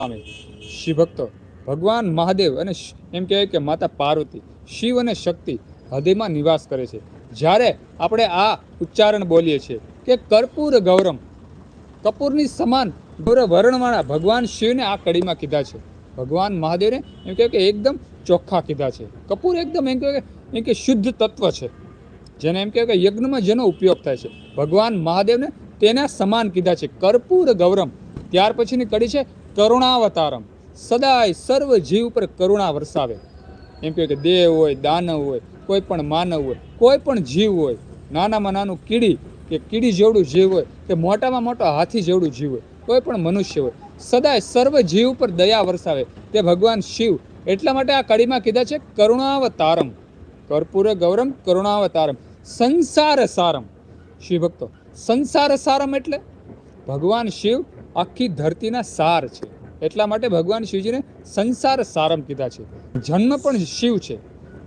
પામે શિવ ભક્તો, ભગવાન મહાદેવ અને એમ કહેવાય કે માતા પાર્વતી, શિવ અને શક્તિ હૃદયમાં નિવાસ કરે છે. જ્યારે આપણે આ ઉચ્ચારણ બોલીએ છીએ કે કર્પૂર ગૌરમ, કપૂરની સમાન ગૌરવ વર્ણવાળા ભગવાન શિવને આ કડીમાં કીધા છે. ભગવાન મહાદેવને એમ કહેવાય કે એકદમ ચોખ્ખા કીધા છે. કપૂર એકદમ એમ કહેવાય એમ કે શુદ્ધ તત્વ છે. જેને એમ કહેવાય કે યજ્ઞમાં જેનો ઉપયોગ થાય છે. ભગવાન મહાદેવને તેના સમાન કીધા છે. કર્પૂર ગૌરમ. ત્યાર પછીની કડી છે કરુણાવતારમ. સદાય સર્વ જીવ પર કરુણા વરસાવે. એમ કહેવાય કે દેવ હોય, દાનવ હોય, કોઈ પણ માનવ હોય, કોઈ પણ જીવ હોય, નાનામાં નાનું કીડી, કે કીડી જેવડું જીવ હોય, કે મોટામાં મોટો હાથી જેવડું જીવ હોય, કોઈ પણ મનુષ્ય હોય, સદાય સર્વ જીવ પર દયા વરસાવે. તે ભગવાન શિવ. એટલા માટે આ કડીમાં કીધા છે, કરુણાવતારમ. કર્પૂર ગૌરમ, કરુણાવતારમ. સંસાર સારમ શિવ ભક્તો સંસાર સારમ એટલે ભગવાન શિવ આખી ધરતીના સાર છે. એટલા માટે ભગવાન શિવજીને સંસાર સારમ કીધા છે. જન્મ પણ શિવ છે,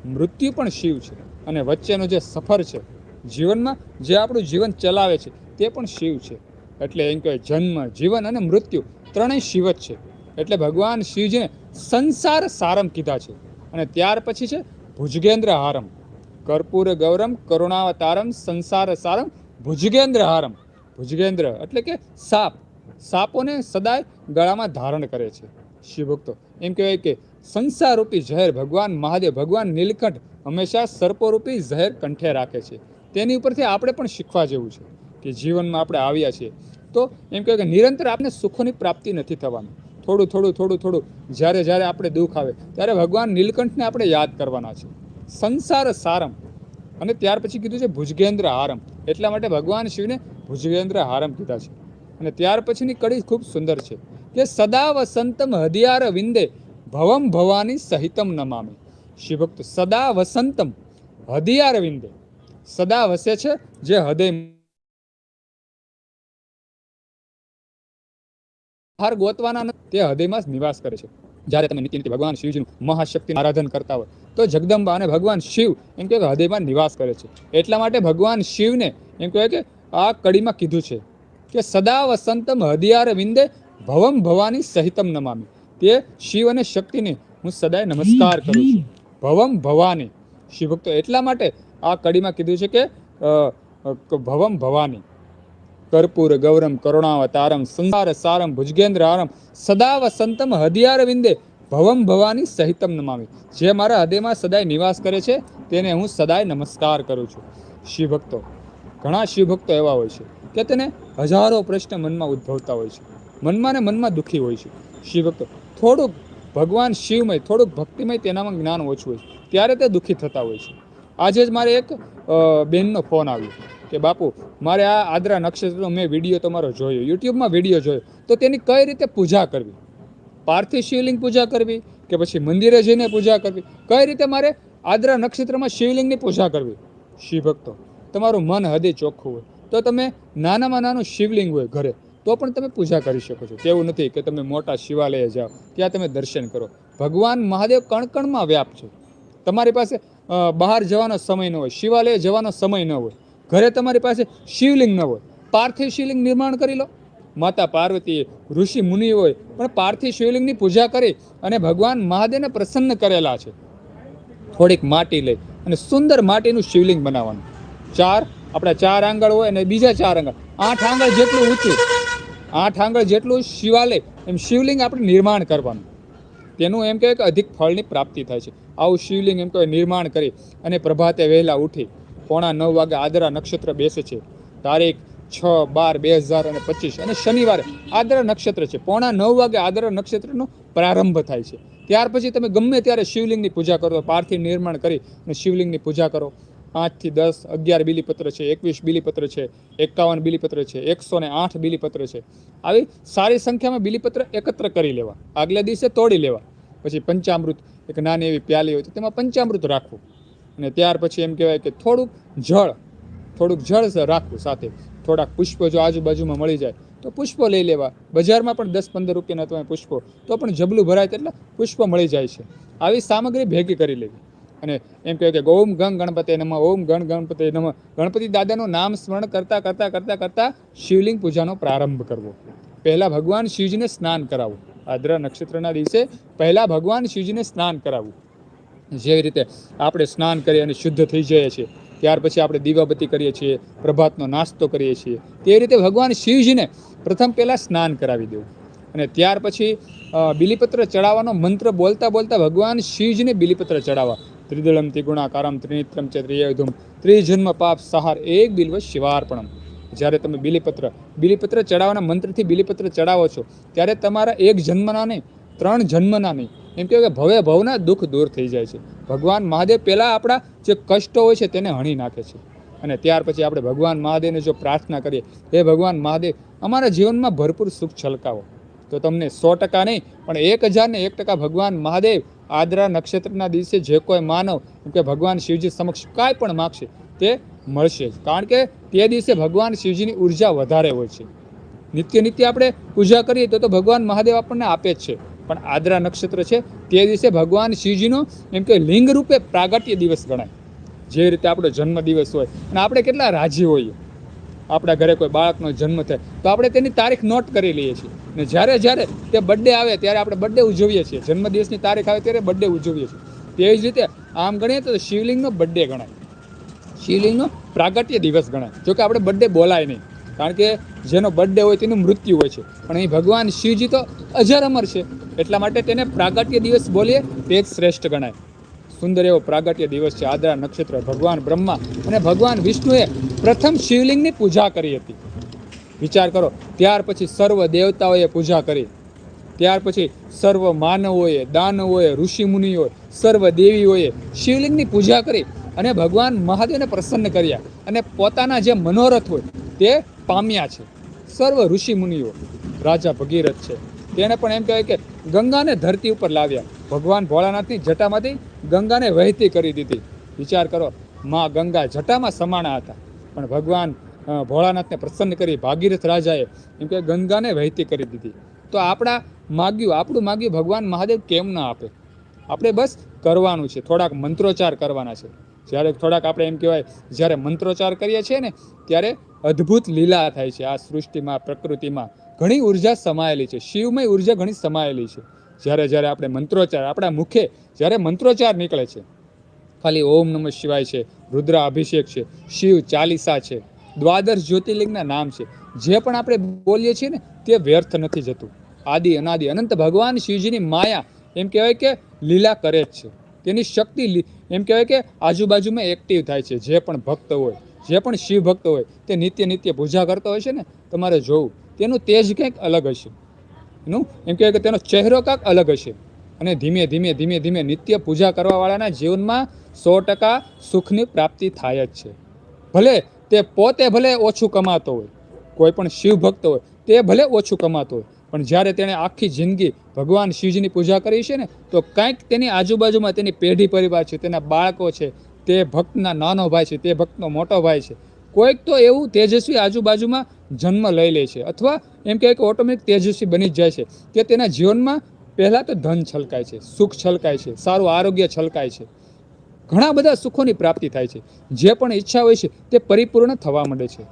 મૃત્યુ પણ શિવ છે અને વચ્ચેનો જે સફર છે, જીવનમાં જે આપણું જીવન ચલાવે છે, તે પણ શિવ છે. એટલે એમ કહેવાય જન્મ, જીવન અને મૃત્યુ ત્રણેય શિવ જ છે. એટલે ભગવાન શિવજીને સંસાર સારમ કીધા છે. અને ત્યાર પછી છે ભુજગેન્દ્ર હારમ. કર્પૂર ગૌરમ, કરુણાવતારમ, સંસાર સારમ, ભુજગેન્દ્ર હારમ. ભુજગેન્દ્ર એટલે કે સાપ. સાપોને સદાય ગળામાં ધારણ કરે છે. શિવભક્તો, એમ કહેવાય કે સંસારરૂપી ઝેર ભગવાન, મહાદેવ ભગવાન, નીલકંઠ હંમેશા સર્પોરૂપી ઝેર કંઠે રાખે છે. તેની ઉપરથી આપણે પણ શીખવા જેવું છે કે જીવનમાં આપણે આવ્યા છીએ તો એમ કહેવાય કે નિરંતર આપણે સુખોની પ્રાપ્તિ નથી થવાની. થોડું થોડું થોડું થોડું જ્યારે જ્યારે આપણે દુઃખ આવે ત્યારે ભગવાન નીલકંઠને આપણે યાદ કરવાના છે. સંસાર સારમ અને ત્યાર પછી કીધું છે ભુજગેન્દ્ર હારમ એટલા માટે ભગવાન શિવને ભુજગેન્દ્ર હારમ કીધા છે. અને ત્યાર પછીની કડી ખૂબ સુંદર છે, કે સદા વસંતમ હદિયાર વિંદે ભવમ ભવાની સહિતમ નમામે. શિવભક્ત સદા વસંતમ હદિયાર વિંદે. સદા વસે છે જે હૃદય હાર ગોતવાના તે હૃદયમાં નિવાસ કરે છે. જ્યારે તમે નીતિ ભગવાન શિવજીનું મહાશક્તિ આરાધન કરતા હોય, તો જગદંબા અને ભગવાન શિવ એમ કે હૃદયમાં નિવાસ કરે છે. એટલા માટે ભગવાન શિવને એમ કહેવાય કે આ કડીમાં કીધું છે. કે સદા વસંતમ હદિયાર વિંદે ભવમ ભવાની સહિતમ નમામી. તે શિવ અને શક્તિને હું સદાય નમસ્કાર કરું છું. ભવમ ભવાની. શિવભક્તો એટલા માટે આ કડીમાં કીધું છે કે ભવમ ભવાની. કર્પૂર, ગૌરમ, કરુણાવતારમ, સંસાર સારમ ભુજગેન્દ્ર આરમ સદા વસંતમ હદિયાર વિંદે ભવમ ભવાની સહિતમ નમામી. જે મારા હૃદયમાં સદાય નિવાસ કરે છે, તેને હું સદાય નમસ્કાર કરું છું. શિવભક્તો, ઘણા શિવભક્તો એવા હોય છે. કે તેને હજારો પ્રશ્ન મનમાં ઉદ્ભવતા હોય છે. મનમાં ને મનમાં દુઃખી હોય છે. શિવભક્તો થોડુંક ભગવાન શિવમય, થોડુંક ભક્તિમય તેનામાં જ્ઞાન ઓછું હોય છે. ત્યારે તે દુઃખી થતા હોય છે. આજે જ મારે એક બેનનો ફોન આવ્યો કે, બાપુ, મારે આ આદ્રા નક્ષત્રનો મેં વીડિયો તમારો જોયો. યુટ્યુબમાં વીડિયો જોયો. તો તેની કઈ રીતે પૂજા કરવી? પાર્થિવ શિવલિંગ પૂજા કરવી કે પછી મંદિરે જઈને પૂજા કરવી? કઈ રીતે મારે આદ્રા નક્ષત્રમાં શિવલિંગની પૂજા કરવી? શિવભક્તો, તમારું મન હૃદય ચોખ્ખું હોય. તો તમે નાનામાં નાનું શિવલિંગ હોય ઘરે, તો પણ તમે પૂજા કરી શકો છો. તેવું નથી કે તમે મોટા શિવાલયે જાઓ, ત્યાં તમે દર્શન કરો. ભગવાન મહાદેવ કણકણમાં વ્યાપ છે. તમારી પાસે બહાર જવાનો સમય ન હોય, શિવાલયે જવાનો સમય ન હોય, ઘરે તમારી પાસે શિવલિંગ ન હોય. પાર્થિવ શિવલિંગ નિર્માણ કરી લો. માતા પાર્વતીએ ઋષિ મુનિ હોય, પણ પાર્થિવ શિવલિંગની પૂજા કરી અને ભગવાન મહાદેવને પ્રસન્ન કરેલા છે. થોડીક માટી લઈ અને સુંદર માટીનું શિવલિંગ બનાવવાનું. ચાર આપણા ચાર આંગળ હોય અને બીજા ચાર આંગળ. આઠ આંગળ જેટલું ઊંચું, આઠ આંગળ જેટલું શિવાલય, એમ શિવલિંગ આપણે નિર્માણ કરવાનું. તેનું એમ કહેવાય કે અધિક ફળની પ્રાપ્તિ થાય છે. આવું શિવલિંગ એમ કહેવાય નિર્માણ કરી અને પ્રભાતે વહેલા ઉઠી પોણા નવ વાગે આદરા નક્ષત્ર બેસે છે. તારીખ છ બાર બે હજાર અને પચીસ અને શનિવારે આદરા નક્ષત્ર છે. પોણા નવ વાગે આદરા નક્ષત્રનો પ્રારંભ થાય છે. ત્યાર પછી તમે ગમે ત્યારે શિવલિંગની પૂજા કરો પાર્થિવ નિર્માણ કરી અને શિવલિંગની પૂજા કરો. પાંચથી દસ અગિયાર બિલીપત્ર છે, એકવીસ બિલીપત્ર છે, એકાવન બિલીપત્ર છે, એકસો ને આઠ બિલીપત્ર છે. આવી સારી સંખ્યામાં બિલીપત્ર એકત્ર કરી લેવા. આગલા દિવસે તોડી લેવા. પછી પંચામૃત, એક નાની એવી પ્યાલી હોય તો તેમાં પંચામૃત રાખવું. અને ત્યાર પછી એમ કહેવાય કે થોડુંક જળ થોડુંક જળ રાખવું સાથે. થોડાક પુષ્પો જો આજુબાજુમાં મળી જાય તો પુષ્પો લઈ લેવા. બજારમાં પણ દસ પંદર રૂપિયાના તમે પુષ્પો, તો પણ જબલું ભરાય તેટલા પુષ્પો મળી જાય છે. આવી સામગ્રી ભેગી કરી લેવી. અને એમ કહે કે ઓમ ગણ ગણપતિ નમઃ, ઓમ ગણ ગણપતિ નમઃ. ગણપતિ દાદાનું નામ સ્મરણ કરતા કરતા કરતા કરતા શિવલિંગ પૂજાનો પ્રારંભ કરવો. પહેલાં ભગવાન શિવજીને સ્નાન કરાવવું આદ્રા નક્ષત્રના દિવસે પહેલાં ભગવાન શિવજીને સ્નાન કરાવવું જેવી રીતે આપણે સ્નાન કરી અને શુદ્ધ થઈ જઈએ છીએ, ત્યાર પછી આપણે દીવાબત્તી કરીએ છીએ, પ્રભાતનો નાસ્તો કરીએ છીએ, તે રીતે ભગવાન શિવજીને પ્રથમ પહેલાં સ્નાન કરાવી દેવું. અને ત્યાર પછી બિલીપત્ર ચડાવવાનો મંત્ર બોલતા બોલતા ભગવાન શિવજીને બિલીપત્ર ચડાવવા. ત્રિદળમ ત્રિગુણાકારમ ત્રિનિત્રમ ચ ત્રિયુધમ ત્રિજન્મ પાપ સહાર એક બિલ્વ શિવાર્પણમ. જ્યારે તમે બિલીપત્ર બિલીપત્ર ચડાવવાના મંત્રથી બિલીપત્ર ચડાવો છો, ત્યારે તમારા એક જન્મના નહીં, ત્રણ જન્મના નહીં. એમ કહેવાય કે ભવે ભવના દુઃખ દૂર થઈ જાય છે. ભગવાન મહાદેવ પહેલાં આપણા જે કષ્ટો હોય છે તેને હણી નાખે છે. અને ત્યાર પછી આપણે ભગવાન મહાદેવને જો પ્રાર્થના કરીએ, હે ભગવાન મહાદેવ, અમારા જીવનમાં ભરપૂર સુખ છલકાવો. તો તમને સો ટકા નહીં, પણ એક હજાર ને એક ટકા ભગવાન મહાદેવ આદ્રા નક્ષત્રના દિવસે જે કોઈ માનવ કે ભગવાન શિવજી સમક્ષ કાંઈ પણ માગશે, તે મળશે જ. કારણ કે તે દિવસે ભગવાન શિવજીની ઊર્જા વધારે હોય છે. નિત્ય નિત્ય આપણે પૂજા કરીએ તો તો ભગવાન મહાદેવ આપણને આપે જ છે. પણ આદ્રા નક્ષત્ર છે, તે દિવસે ભગવાન શિવજીનો એમ કે લિંગ રૂપે પ્રાગટ્ય દિવસ ગણાય. જે રીતે આપણો જન્મ દિવસ હોય અને આપણે કેટલા રાજી હોઈએ. આપણા ઘરે કોઈ બાળકનો જન્મ થાય, તો આપણે તેની તારીખ નોટ કરી લઈએ છીએ. ને જ્યારે જ્યારે તે બર્થડે આવે ત્યારે આપણે બર્થડે ઉજવીએ છીએ. જન્મદિવસની તારીખ આવે ત્યારે બર્થડે ઉજવીએ છીએ. તેવી જ રીતે આમ ગણીએ તો શિવલિંગનો બર્થડે ગણાય. શિવલિંગનો પ્રાગટ્ય દિવસ ગણાય. જોકે આપણે બર્થડે બોલાય નહીં. કારણ કે જેનો બર્થડે હોય તેનું મૃત્યુ હોય છે. પણ અહીં ભગવાન શિવજી તો અજર અમર છે. એટલા માટે તેને પ્રાગટ્ય દિવસ બોલીએ તે જ શ્રેષ્ઠ ગણાય. સુંદર એવો પ્રાગટ્ય દિવસ છે. આદરા નક્ષત્ર, ભગવાન બ્રહ્મા અને ભગવાન વિષ્ણુએ પ્રથમ શિવલિંગની પૂજા કરી હતી. વિચાર કરો, ત્યાર પછી સર્વ દેવતાઓએ પૂજા કરી. ત્યાર પછી સર્વ માનવોએ, દાનવોએ, ઋષિમુનિઓએ, સર્વ દેવીઓએ શિવલિંગની પૂજા કરી અને ભગવાન મહાદેવને પ્રસન્ન કર્યા અને પોતાના જે મનોરથ હોય તે પામ્યા છે. સર્વ ઋષિમુનિઓ, રાજા ભગીરથ છે. તેણે પણ એમ કહેવાય કે ગંગાને ધરતી ઉપર લાવ્યા. ભગવાન ભોળાનાથની જટામાંથી ગંગાને વહેતી કરી દીધી. વિચાર કરો, માં ગંગા જટામાં સમાણા હતા. પણ ભગવાન ભોળાનાથને પ્રસન્ન કરી ભાગીરથ રાજાએ એમ કે ગંગાને વહેતી કરી દીધી. તો આપણા માગ્યું, આપણું માગ્યું ભગવાન મહાદેવ કેમ ના આપે? આપણે બસ કરવાનું છે, થોડાક મંત્રોચ્ચાર કરવાના છે. જ્યારે થોડાક આપણે એમ કહેવાય, જ્યારે મંત્રોચ્ચાર કરીએ છીએ ને, ત્યારે અદ્ભુત લીલા થાય છે આ સૃષ્ટિમાં, પ્રકૃતિમાં. ઘણી ઊર્જા સમાયેલી છે, શિવમય ઊર્જા ઘણી સમાયેલી છે. જ્યારે જ્યારે આપણે મંત્રોચ્ચાર, આપણા મુખે જ્યારે મંત્રોચ્ચાર નીકળે છે, ખાલી ઓમ નમઃ શિવાય છે રુદ્ર અભિષેક છે, શિવ ચાલીસા છે દ્વાદશ જ્યોતિર્લિંગના નામ છે. જે પણ આપણે બોલીએ છીએ ને, તે વ્યર્થ નથી જતું. આદિ, અનાદિ, અનંત ભગવાન શિવજીની માયા, એમ કહેવાય કે લીલા કરે જ છે. તેની શક્તિ એમ કહેવાય કે આજુબાજુમાં એક્ટિવ થાય છે. જે પણ ભક્ત હોય, જે પણ શિવ ભક્ત હોય, તે નિત્ય નિત્ય પૂજા કરતો હોય છે ને, તમારે જોવું. તેનું તેજ કંઈક અલગ હશે. એનું, એમ કહેવાય કે તેનો ચહેરો કાંક અલગ હશે. અને ધીમે ધીમે ધીમે ધીમે નિત્ય પૂજા કરવાવાળાના જીવનમાં સો ટકા સુખની પ્રાપ્તિ થાય જ છે. ભલે તે પોતે ભલે ઓછું કમાતો હોય, કોઈ પણ શિવ ભક્ત હોય, તે ભલે ઓછું કમાતો હોય, પણ જ્યારે તેણે આખી જિંદગી ભગવાન શિવજીની પૂજા કરી છે ને, તો કંઈક તેની આજુબાજુમાં તેની પેઢી પરિવાર છે, તેના બાળકો છે, તે ભક્તના નાનો ભાઈ છે, તે ભક્તનો મોટો ભાઈ છે, કોઈક તો એવું તેજસ્વી આજુબાજુમાં જન્મ લઈ લે છે, અથવા એમ કહેવાય કે ઓટોમેટિક તેજસ્વી બની જ જાય છે, કે તેના જીવનમાં પહેલાં તો ધન છલકાય છે, સુખ છલકાય છે, સારું આરોગ્ય છલકાય છે ઘણા બધા સુખોની પ્રાપ્તિ થાય છે. જે પણ ઈચ્છા હોય છે, તે પરિપૂર્ણ થવા માંડે છે.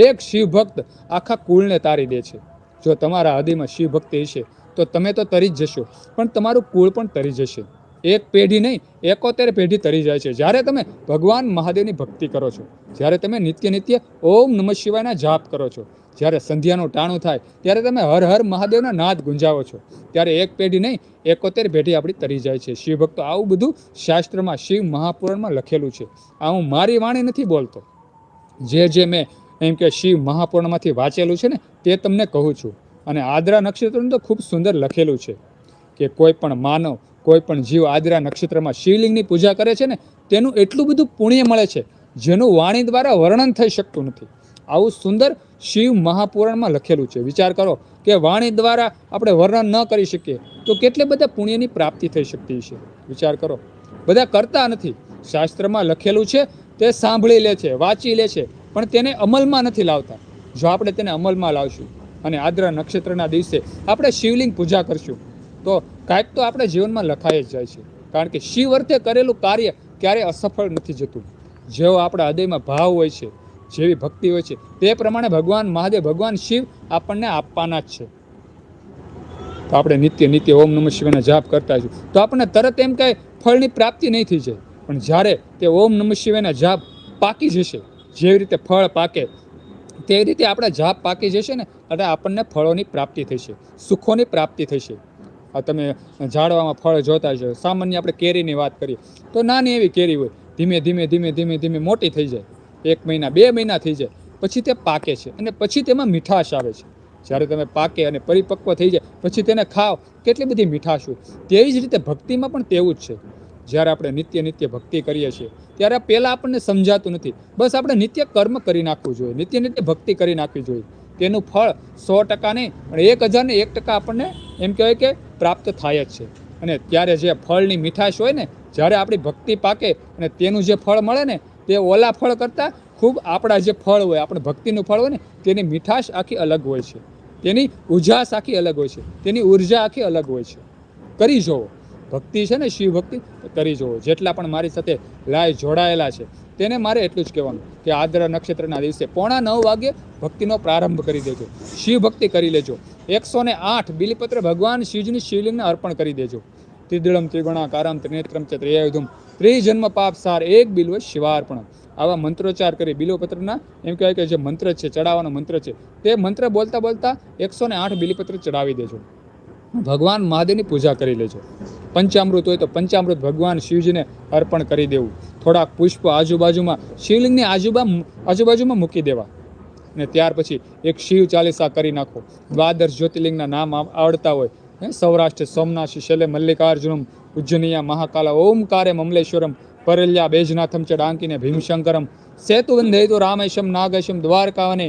એક શિવ ભક્ત આખા કુળને તારી દે છે. જો તમારા હૃદયમાં શિવ ભક્તિ હશે, તો તમે તો તરી જ જશો. પણ તમારું કુળ પણ તરી જશે. એક પેઢી નહીં, એકોતેર પેઢી તરી જાય છે. જ્યારે તમે ભગવાન મહાદેવની ભક્તિ કરો છો, જ્યારે તમે નિત્ય નિત્ય ઓમ નમઃ શિવાયના જાપ કરો છો જ્યારે સંધ્યાનું ટાણું થાય, ત્યારે તમે હર હર મહાદેવના નાદ ગુંજાવો છો. ત્યારે એક પેઢી નહીં, એકોતેર પેઢી આપણી તરી જાય છે. શિવભક્તો આવું બધું શાસ્ત્રમાં, શિવ મહાપુરાણમાં લખેલું છે. આ હું મારી વાણી નથી બોલતો. જે જે મેં એમ કે શિવ મહાપુરાણમાંથી વાંચેલું છે ને, તે તમને કહું છું. અને આદ્રા નક્ષત્રનું તો ખૂબ સુંદર લખેલું છે કે કોઈ પણ માનવ, કોઈ પણ જીવ આદ્રા નક્ષત્રમાં શિવલિંગની પૂજા કરે છે ને, તેનું એટલું બધું પુણ્ય મળે છે, જેનું વાણી દ્વારા વર્ણન થઈ શકતું નથી. આવું સુંદર શિવ મહાપુરાણમાં લખેલું છે. વિચાર કરો કે વાણી દ્વારા આપણે વર્ણન ન કરી શકીએ તો કેટલે બધા પુણ્યની પ્રાપ્તિ થઈ શકતી છે વિચાર કરો. બધા કરતા નથી. શાસ્ત્રમાં લખેલું છે, તે સાંભળી લે છે, વાંચી લે છે, પણ તેને અમલમાં નથી લાવતા. જો આપણે તેને અમલમાં લાવશું અને આદ્રા નક્ષત્રના દિવસે આપણે શિવલિંગ પૂજા કરશું, તો કાંઈક તો આપણા જીવનમાં લખાઈ જ જાય છે. કારણ કે શિવ અર્થે કરેલું કાર્ય ક્યારેય અસફળ નથી જતું. જેવો આપણા હૃદયમાં ભાવ હોય છે જેવી ભક્તિ હોય છે. તે પ્રમાણે ભગવાન મહાદેવ, ભગવાન શિવ આપણને આપવાના જ છે. તો આપણે નિત્ય નિત્ય ઓમ નમઃ શિવને જાપ કરતા છું તો આપણને તરત એમ કાંઈ ફળની પ્રાપ્તિ નહીં થઈ જાય. પણ જ્યારે તે ઓમ નમઃ શિવાયના જાપ પાકી જશે, જેવી રીતે ફળ પાકે, તે રીતે આપણા જાપ પાકી જશે ને, એટલે આપણને ફળોની પ્રાપ્તિ થશે, સુખોની પ્રાપ્તિ થશે. આ તમે ઝાડવામાં ફળ જોતા છો સામાન્ય આપણે કેરીની વાત કરીએ. તો નાની એવી કેરી હોય, ધીમે ધીમે ધીમે ધીમે ધીમે મોટી થઈ જાય. એક મહિના, બે મહિના થઈ જાય, પછી તે પાકે છે અને પછી તેમાં મીઠાશ આવે છે. જ્યારે તમે પાકે અને પરિપક્વ થઈ જાય, પછી તેને ખાઓ, કેટલી બધી મીઠાશ. હોય તેવી જ રીતે ભક્તિમાં પણ તેવું જ છે. જ્યારે આપણે નિત્ય નિત્ય ભક્તિ કરીએ છીએ, ત્યારે પહેલાં આપણને સમજાતું નથી. બસ આપણે નિત્ય કર્મ કરી નાખવું જોઈએ, નિત્ય નિત્ય ભક્તિ કરી નાખવી જોઈએ. તેનું ફળ સો ટકા નહીં, પણ એક હજારને એક ટકા આપણને એમ કહેવાય કે પ્રાપ્ત થાય જ છે. અને ત્યારે જે ફળની મીઠાશ હોય ને, જ્યારે આપણી ભક્તિ પાકે અને તેનું જે ફળ મળે ને તે ઓલા ફળ કરતાં ખૂબ આપણા જે ફળ હોય, આપણે ભક્તિનું ફળ હોય ને, તેની મીઠાશ આખી અલગ હોય છે. તેની ઉજાસ આખી અલગ હોય છે. તેની ઊર્જા આખી અલગ હોય છે. કરી જુઓ ભક્તિ છે ને, શિવ ભક્તિ કરી જુઓ જેટલા પણ મારી સાથે લાય જોડાયેલા છે, તેને મારે એટલું જ કહેવાનું કે આદ્ર નક્ષત્રના દિવસે પોણા નવ વાગે ભક્તિનો પ્રારંભ કરી દેજો. શિવ ભક્તિ કરી લેજો. એકસો ને આઠ બિલીપત્ર ભગવાન શિવજીની શિવલિંગને અર્પણ કરી દેજો. ત્રિદળમ ત્રિગુણાકારમ ત્રિનેત્રમ ચ ત્રિયાયુધમ ત્રિજન્મ પાપ સાર એક બિલ્વ શિવાર્પણ. આવા મંત્રોચ્ચાર કરી બિલોપત્રના એમ કહેવાય કે જે મંત્ર છે, ચડાવવાનો મંત્ર છે, તે મંત્ર બોલતા બોલતા એકસો ને આઠ બિલીપત્ર ચડાવી દેજો ભગવાન મહાદેવની પૂજા કરી લેજો પંચામૃત હોય તો પંચામૃત ભગવાન શિવજીને અર્પણ કરી દેવું. થોડાક પુષ્પ આજુબાજુમાં, શિવલિંગની આજુબા, આજુબાજુમાં મૂકી દેવા. અને ત્યાર પછી એક શિવ ચાલીસા કરી નાખો. દ્વાદશ જ્યોતિર્લિંગના નામ આવડતા હોય. સૌરાષ્ટ્ર સોમનાથ શૈલે મલ્લિકાર્જુનમ ઉજ્જનીયા મહાકાલા ઓમકારે મમલેશ્વરમ, પરલ્યા બેજનાથમ ચ ડાંકીને ભીમશંકરમ સેતુ વંદેતુ રામેશમ નાગેશમ દ્વારકાવને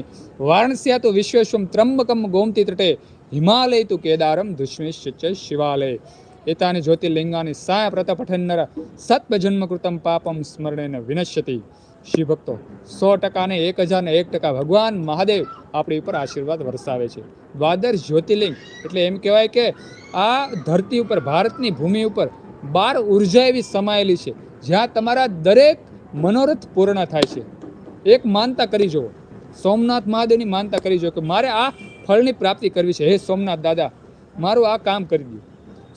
વારણસ્યા તો વિશ્વેશ્વમ ત્રંબકમ ગોમતી તટે, હિમાલય તું કેદારમ દુષ્મેશ ચ શિવાલય. એતાની જ્યોતિર્લિંગાની સાય પ્રતપઠન્નર પઠન્નર સત્પજન્મ કૃતમ પાપમ સ્મરણેન વિનશ્યતિ. શિવ ભક્તો સો ટકાને એક હજાર ને એક ટકા ભગવાન મહાદેવ આપણી ઉપર આશીર્વાદ વરસાવે છે. દ્વાદશ જ્યોતિર્લિંગ, એટલે એમ કહેવાય કે આ ધરતી ઉપર, ભારતની ભૂમિ ઉપર બાર ઊર્જા એવી સમાયેલી છે, જ્યાં તમારા દરેક મનોરથ પૂર્ણ થાય છે. એક માનતા કરી જુઓ. સોમનાથ મહાદેવની માનતા કરી જુઓ કે મારે આ ફળની પ્રાપ્તિ કરવી છે. હે સોમનાથ દાદા, મારું આ કામ કરી દો.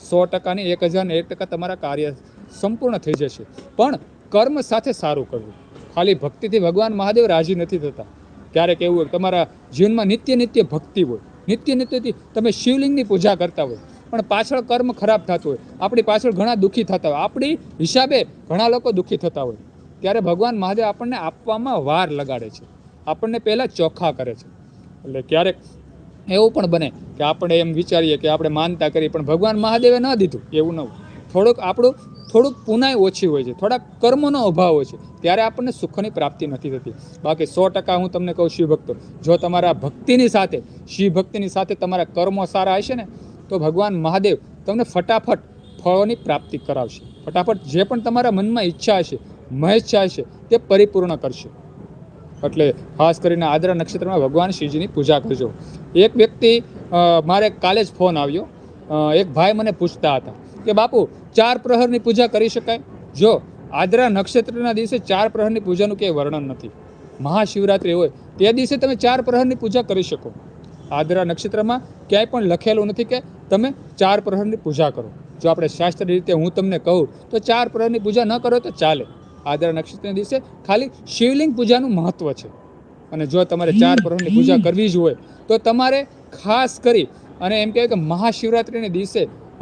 સો ટકાની એક હજાર ને એક ટકા તમારા કાર્ય સંપૂર્ણ થઈ જશે. પણ કર્મ સાથે સારું કરવું ખાલી ભક્તિથી ભગવાન મહાદેવ રાજી નથી થતા. ક્યારેક એવું હોય તમારા જીવનમાં નિત્ય નિત્ય ભક્તિ હોય. નિત્ય નિત્યથી તમે શિવલિંગની પૂજા કરતા હોય. પણ પાછળ કર્મ ખરાબ થતું હોય. આપણી પાછળ ઘણા દુઃખી થતા હોય. આપણી હિસાબે ઘણા લોકો દુઃખી થતા હોય. ત્યારે ભગવાન મહાદેવ આપણને આપવામાં વાર લગાડે છે. આપણને પહેલાં ચોખ્ખા કરે છે. એટલે ક્યારેક એવું પણ બને કે આપણે એમ વિચારીએ કે આપણે માનતા કરી પણ ભગવાન મહાદેવે ન દીધું, એવું ન થોડુંક આપણું, થોડુંક પુનાય ઓછી હોય છે, થોડાક કર્મનો અભાવ હોય છે, ત્યારે આપણને સુખની પ્રાપ્તિ નથી થતી. બાકી સો ટકા હું તમને કહું શિવ ભક્તો, જો તમારા ભક્તિની સાથે, શિવ ભક્તિની સાથે તમારા કર્મો સારા હશે ને, તો ભગવાન મહાદેવ તમને ફટાફટ ફળોની પ્રાપ્તિ કરાવશે. ફટાફટ જે પણ તમારા મનમાં ઈચ્છા હશે, મહેચ્છા હશે, તે પરિપૂર્ણ કરશે. એટલે ખાસ કરીને આદ્રા નક્ષત્રમાં ભગવાન શિવજીની પૂજા કરજો. એક વ્યક્તિ મારે કાલે જ ફોન આવ્યો. એક ભાઈ મને પૂછતા હતા કે, બાપુ, ચાર પ્રહરની પૂજા કરી શકાય? જો, આદ્રા નક્ષત્રના દિવસે ચાર પ્રહરની પૂજાનું ક્યાંય વર્ણન નથી. મહાશિવરાત્રિ હોય, તે દિવસે તમે ચાર પ્રહરની પૂજા કરી શકો. આદ્રા નક્ષત્રમાં ક્યાંય પણ લખેલું નથી કે તમે ચાર પ્રહરની પૂજા કરો. જો આપણે શાસ્ત્રીય રીતે હું તમને કહું, તો ચાર પ્રહરની પૂજા ન કરો તો ચાલે. આદ્રા નક્ષત્રના દિવસે ખાલી શિવલિંગ પૂજાનું મહત્વ છે. અને જો તમારે ચાર પર્વની પૂજા કરવી જ હોય તો તમારે ખાસ કરી અને એમ કહેવાય કે મહાશિવરાત્રિના દિવસે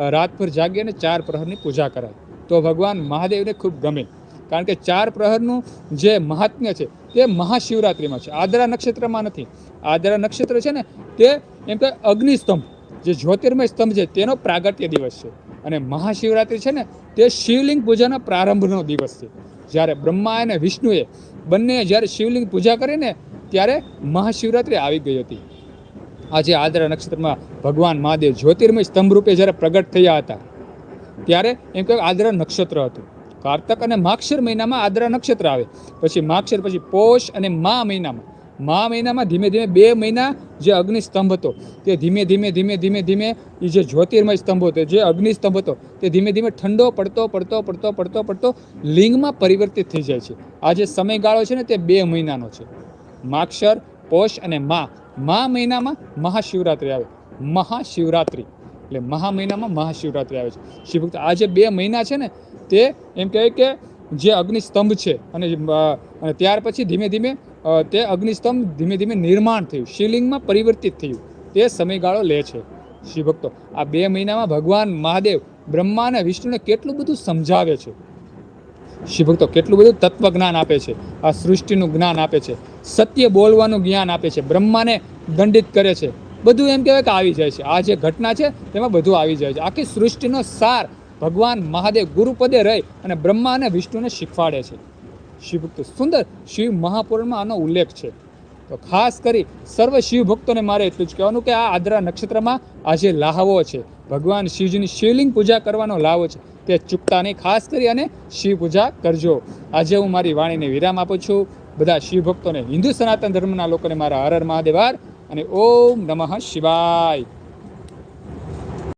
રાતભર જાગી અને ચાર પ્રહરની પૂજા કરાય. તો ભગવાન મહાદેવને ખૂબ ગમે. કારણ કે ચાર પ્રહરનું જે મહાત્મ્ય છે તે મહાશિવરાત્રિમાં છે. આદરા નક્ષત્રમાં નથી. આદરા નક્ષત્ર છે ને તે એમ કે અગ્નિસ્તંભ જે જ્યોતિર્મય સ્તંભ છે તેનો પ્રાગટ્ય દિવસ છે. અને મહાશિવરાત્રિ છે ને તે શિવલિંગ પૂજાના પ્રારંભનો દિવસ છે. જ્યારે બ્રહ્મા અને વિષ્ણુએ બંને જ્યારે શિવલિંગ પૂજા કરીને ત્યારે મહાશિવરાત્રિ આવી ગઈ હતી. આજે આદરા નક્ષત્રમાં ભગવાન મહાદેવ જ્યોતિર્મય સ્તંભ રૂપે જ્યારે પ્રગટ થયા હતા, ત્યારે એમ કહેવાય આદરા નક્ષત્ર હતું. કારતક અને માક્ષર મહિનામાં આદરા નક્ષત્ર આવે. પછી માક્ષર પછી પોષ અને મા મહિનામાં મા મહિનામાં ધીમે ધીમે બે મહિના જે અગ્નિસ્તંભ હતો, તે ધીમે ધીમે ધીમે ધીમે ધીમે એ જે જ્યોતિર્મય સ્તંભ હતો, જે અગ્નિસ્તંભ હતો, તે ધીમે ધીમે ઠંડો પડતો પડતો પડતો પડતો પડતો લિંગમાં પરિવર્તિત થઈ જાય છે. આ જે સમયગાળો છે ને તે બે મહિનાનો છે. માક્ષર, પોષ અને મા. મા મહિનામાં મહાશિવરાત્રિ આવે. મહાશિવરાત્રિ. એટલે મહા મહિનામાં મહાશિવરાત્રિ આવે છે. શિવભક્ત આ જે બે મહિના છે ને, તે એમ કહેવાય કે જે અગ્નિસ્તંભ છે અને ત્યાર પછી ધીમે ધીમે તે અગ્નિસ્તંભ ધીમે ધીમે નિર્માણ થયું, શિવલિંગમાં પરિવર્તિત થયું. તે સમયગાળો લે છે, શિવભક્તો. આ બે મહિનામાં ભગવાન મહાદેવ બ્રહ્મા અને વિષ્ણુને કેટલું બધું સમજાવે છે? શિવભક્તો, કેટલું બધું તત્વજ્ઞાન આપે છે? આ સૃષ્ટિનું જ્ઞાન આપે છે, સત્ય બોલવાનું જ્ઞાન આપે છે, બ્રહ્માને દંડિત કરે છે. બધું એમ કહેવાય કે આવી જાય છે. આ જે ઘટના છે, તેમાં બધું આવી જાય છે. આખી સૃષ્ટિનો સાર ભગવાન મહાદેવ ગુરુપદે રહી અને બ્રહ્મા અને વિષ્ણુને શીખવાડે છે. શિવભક્તો. સુંદર, શિવ મહાપુરાણમાં આનો ઉલ્લેખ છે. તો ખાસ કરી સર્વ શિવ ભક્તોને મારે એટલું જ કહેવાનું કે આ આદ્રા નક્ષત્રમાં આજે લાહવો છે. ભગવાન શિવજીની શિવલિંગ પૂજા કરવાનો લાહવો છે. તે ચૂકતા નહીં. ખાસ કરી અને શિવ પૂજા કરજો. આજે હું મારી વાણીને વિરામ આપું છું. બધા શિવ ભક્તોને હિન્દુ સનાતન ધર્મના લોકોને મારા હર હર મહાદેવાર અને ઓમ નમઃ શિવાય.